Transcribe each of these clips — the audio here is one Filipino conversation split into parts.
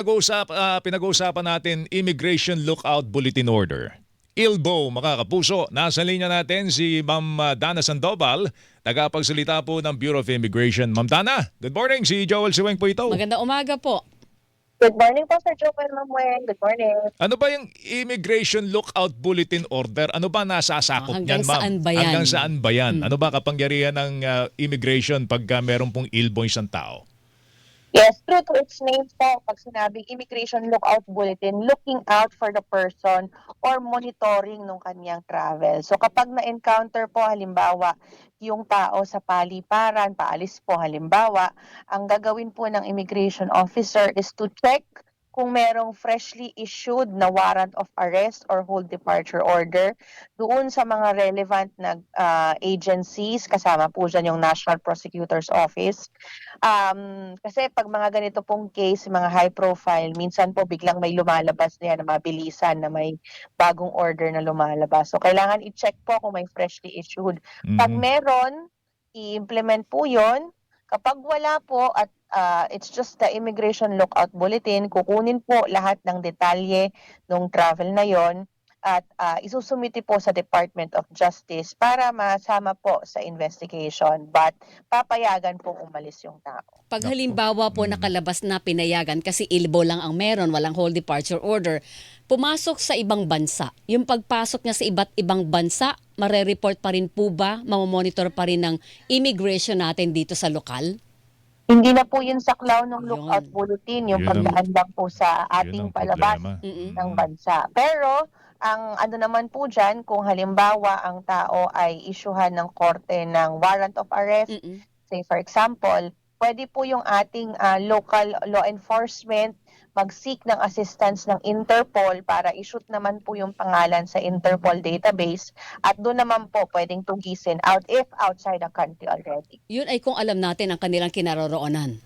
Pag-uusap, ah, pinag-uusapan natin Immigration Lookout Bulletin Order. ILBO, mga kapuso, nasa linya natin si Ma'am ah, Dana Sandoval, tagapagsalita po ng Bureau of Immigration. Ma'am Dana, good morning. Si Joel Siweng po ito. Maganda umaga po. Good morning po, Sir Joel Mamuel. Good morning. Ano ba yung Immigration Lookout Bulletin Order? Ano ba nasasakop Ah, hanggang niyan, ma'am? saan ba yan? Hanggang saan ba yan? Ano ba kapangyarihan ng ah, immigration pagka meron pong ILBO isang tao? Yes, true to its name po, pag sinabing Immigration Lookout Bulletin, looking out for the person or monitoring nung kanyang travel. So kapag na-encounter po halimbawa yung tao sa paliparan, paalis po halimbawa, ang gagawin po ng immigration officer is to check kung merong freshly issued na warrant of arrest or hold departure order doon sa mga relevant na ah, agencies, kasama po dyan yung National Prosecutor's Office, Um, kasi pag mga ganito pong case, mga high profile, minsan po biglang may lumalabas na yan na mabilisan na may bagong order na lumalabas. So kailangan i-check po kung may freshly issued. Pag Mhm. meron, i-implement po yon. Kapag wala po at ah, it's just the immigration lookout bulletin, kukunin po lahat ng detalye ng travel na yon at ah, isusumiti po sa Department of Justice para masama po sa investigation. But papayagan po umalis yung tao. Pag halimbawa po Mm. nakalabas na pinayagan kasi ilbo lang ang meron, walang whole departure order, pumasok sa ibang bansa. Yung pagpasok niya sa iba't ibang bansa, marereport pa rin po ba, mamamonitor pa rin ng immigration natin dito sa lokal? Hindi na po yun saklaw ng Yun. lookout bulletin, yung Yun ang- pagdaan lang po sa ating ang palabas problema. Mm-mm. ng bansa. Pero ang ano naman po dyan, kung halimbawa ang tao ay isyuhan ng korte ng warrant of arrest, Mm-mm. say for example, pwede po yung ating ah, local law enforcement mag-seek ng assistance ng Interpol para i-shoot naman po yung pangalan sa Interpol database at doon naman po pwedeng tugisin out if outside the country already. Yun ay kung alam natin ang kanilang kinaroroonan.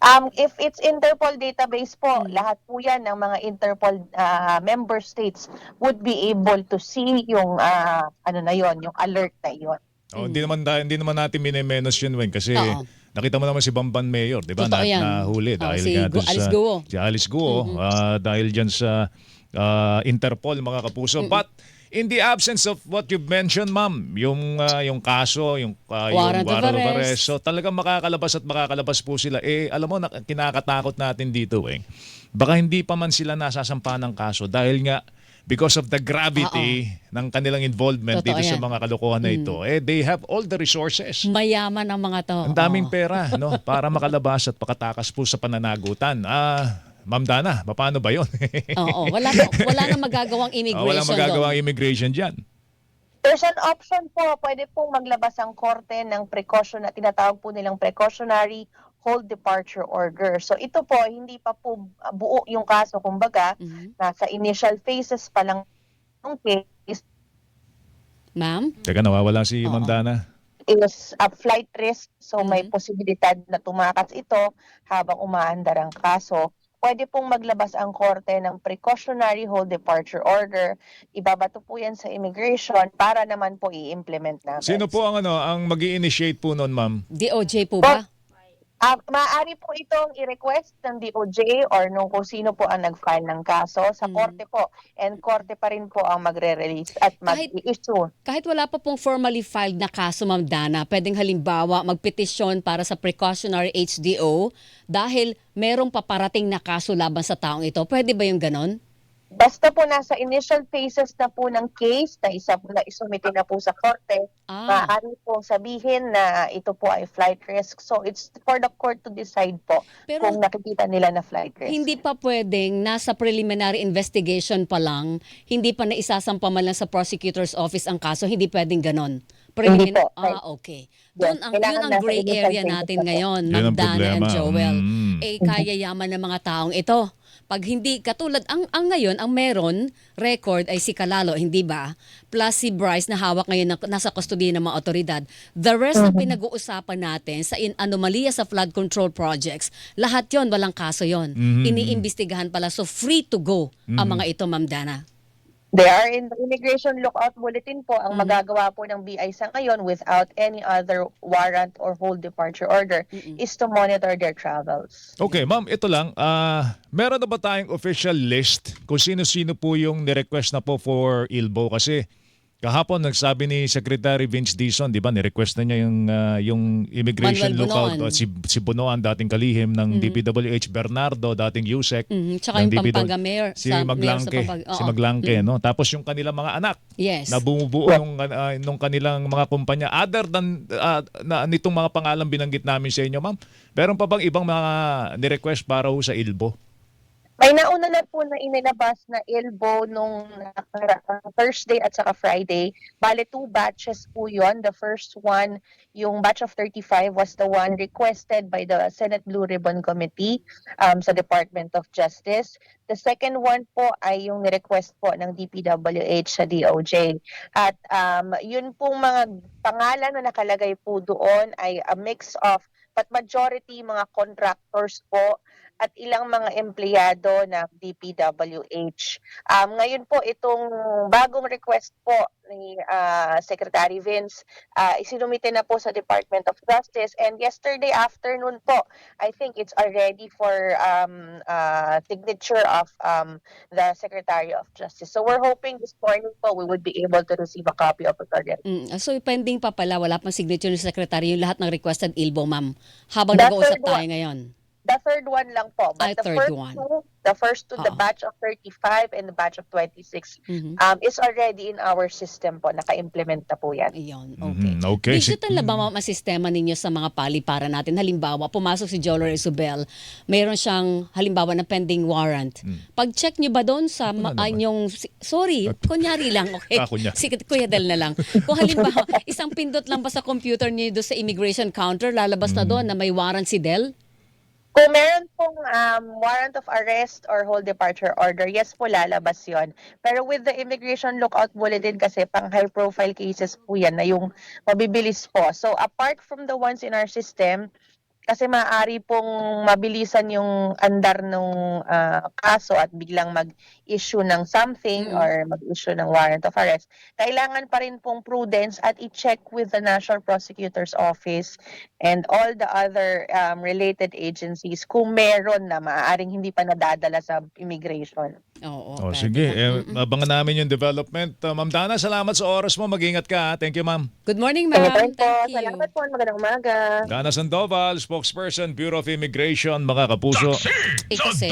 Um, if it's Interpol database po, Mm. lahat po yan ng mga Interpol ah, member states would be able to see yung ah, ano na yon, yung alert na yon. Oh, hindi naman da- hindi naman natin minemenos yun, Weng, kasi Oo. Nakita mo naman si Bamban Mayor, 'di ba? Totoo Na, nahuli Oo, dahil si nga Gu- dun Alice sa Guo. si Alice Guo Mhm. ah, dahil diyan sa ah, Interpol mga kapuso. But in the absence of what you've mentioned, ma'am, yung ah, yung kaso, yung ah, Warrant yung of arrest. So talagang makakalabas at makakalabas po sila. Eh alam mo na, kinakatakot natin dito, Weng. Baka hindi pa man sila nasasampa ng kaso dahil nga because of the gravity ng kanilang involvement Totoo dito sa yan. mga kalokohan na ito, eh they have all the resources. Mayaman ang mga to. Ang daming Oo. pera no para makalabas at pakatakas po sa pananagutan. Ah, Ma'am Dana, paano ba 'yon? Oo, wala na, wala na magagawang immigration Wala magagawa doon. immigration diyan. There's an option po, pwede pong maglabas ang korte ng precaution na tinatawag po nilang precautionary hold departure order. So ito po, hindi pa po buo yung kaso, kumbaga, Mhm. nasa initial phases pa lang ng case Ma'am? Teka, nawawala si Ma'am. Dana. is a flight risk. So may Mhm. posibilidad na tumakas ito habang umaandar ang kaso. Pwede pong maglabas ang korte ng precautionary hold departure order. Ibabato po yan sa immigration para naman po i-implement namin. Sino po ang ano, ang magi-initiate po noon, Ma'am? DOJ po ba? Ah, maaari po itong i-request ng DOJ or nung kung sino po ang nag-file ng kaso sa Mhm. korte po. And korte pa rin po ang magre-release at Kahit- mag-issue. Kahit wala pa pong formally filed na kaso, Ma'am Dana, pwedeng halimbawa magpetisyon para sa precautionary HDO dahil merong paparating na kaso laban sa taong ito. Pwede ba yung ganon? Basta po nasa initial phases na po ng case na isa na isumite na po sa korte, Ah, maaari po sabihin na ito po ay flight risk. So it's for the court to decide po pero kung nakikita nila na flight risk. hindi pa pwedeng nasa preliminary investigation pa lang, hindi pa na isasampa man lang sa prosecutor's office ang kaso, hindi pwedeng ganon. Hindi po. Ah, okay. Doon ang, yun ang gray area natin na po. ngayon, Yun Ma'am ang Dana and. Joel. Mm. eh kaya yaman ng mga taong ito. Pag hindi katulad ang ang ngayon ang meron record ay si Kalalo, hindi ba? Plus si Bryce na hawak ngayon na, nasa kustodiya ng mga otoridad. The rest na pinag-uusapan natin sa in anomalya sa flood control projects, lahat 'yon walang kaso 'yon. Mhm. Iniimbestigahan pala so free to go ang mga ito, Ma'am Dana. They are in the immigration lookout bulletin po. Ang Mhm. magagawa po ng BI sa ngayon without any other warrant or hold departure order Mm-mm. is to monitor their travels. Okay, ma'am, ito lang. ah meron na ba tayong official list kung sino-sino po yung nirequest na po for ILBO? Kasi kahapon nagsabi ni Secretary Vince Dizon, di ba, nirequest na niya yung, ah, yung immigration Manuel lookout. Bunoan. Si, si Bunoan, dating kalihim ng DPWH, Bernardo, dating USEC. Mhm. Tsaka ng yung Pampanga Mayor. Si sa- Mayor sa Maglangke, si. Maglangke, Mm. no? Tapos yung kanilang mga anak Yes. na bumubuo nung, ah, nung kanilang mga kumpanya. Other than ah, na, nitong mga pangalan binanggit namin sa inyo, ma'am, meron pa bang ibang mga nirequest para ho sa ILBO? May nauna na po na inilabas na ILBO nung nakaraang Thursday at saka Friday. Bale, two batches po yon. The first one, yung batch of 35 was the one requested by the Senate Blue Ribbon Committee um, sa Department of Justice. The second one po ay yung request po ng DPWH sa DOJ. At um, yun pong mga pangalan na nakalagay po doon ay a mix of but majority mga contractors po at ilang mga empleyado ng DPWH. Um, ngayon po itong bagong request po ni ah, Secretary Vince, uh, isinumite na po sa Department of Justice and yesterday afternoon po, I think it's already for um, uh, signature of um, the Secretary of Justice. So we're hoping this morning po we would be able to receive a copy of it already. Mm, so pending pa pala, wala pang signature ni Secretary yung lahat ng requested ILBO, ma'am. Habang nag-uusap tayo ngayon. The third one lang po. But Ay, the third first one. two, the first two, the Oo. batch of 35 and the batch of 26 Mhm. um, is already in our system po. Naka-implement na po yan. Ayun, okay. Mhm, okay. Digital na ba ma'am, ang sistema ninyo sa mga paliparan natin? Halimbawa, pumasok si Jolo Isabel, mayroon siyang halimbawa na pending warrant. Pag-check niyo ba doon sa ma- yung sorry, kunyari lang, okay? Ah. Si Kuya Del na lang. Kung halimbawa, isang pindot lang ba sa computer niyo doon sa immigration counter, lalabas Hmm. na doon na may warrant si Del? Kung meron pong um, warrant of arrest or hold departure order, yes po lalabas yon. Pero with the immigration lookout bulletin kasi pang high profile cases po yan na yung mabibilis po. So apart from the ones in our system, kasi maaari pong mabilisan yung andar ng kaso at biglang mag-issue ng something Mm. or mag-issue ng warrant of arrest. Kailangan pa rin pong prudence at i-check with the National Prosecutor's Office and all the other um, related agencies kung meron na maaaring hindi pa nadadala sa immigration. Oo. Oh, sige, na. eh, abangan namin yung development. Uh, Ma'am Dana, salamat sa oras mo. Mag-ingat ka. ha. Thank you, ma'am. Good morning, ma'am. Thank you. Salamat po. Magandang umaga. Dana Sandoval, spokesperson, Bureau of Immigration, mga kapuso. Eh, kasi,